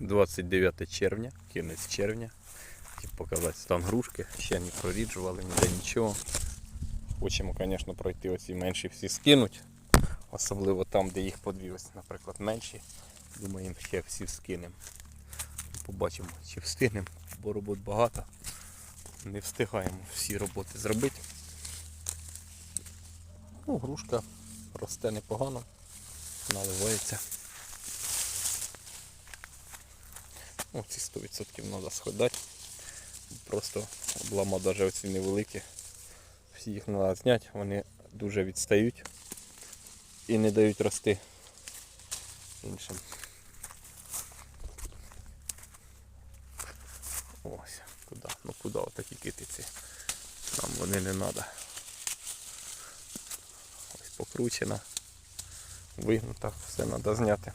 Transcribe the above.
29 червня, кінець червня. Хотів показати стан грушки. Ще не проріджували, ніде нічого. Хочемо, звісно, пройти оці менші всі скинуть. Особливо там, де їх по наприклад, менші. Думаємо, ще всі скинемо. Побачимо, чи встигнемо, бо робот багато. Не встигаємо всі роботи зробити. Ну, грушка росте непогано, наливається. Ну, ці 100% треба сходати. Просто облама навіть оці невеликі. Всі їх треба зняти, вони дуже відстають і не дають рости іншим. Ось, куди? Ну куди отакі китиці? Нам вони не треба. Ось покручена, вигнута, все треба зняти.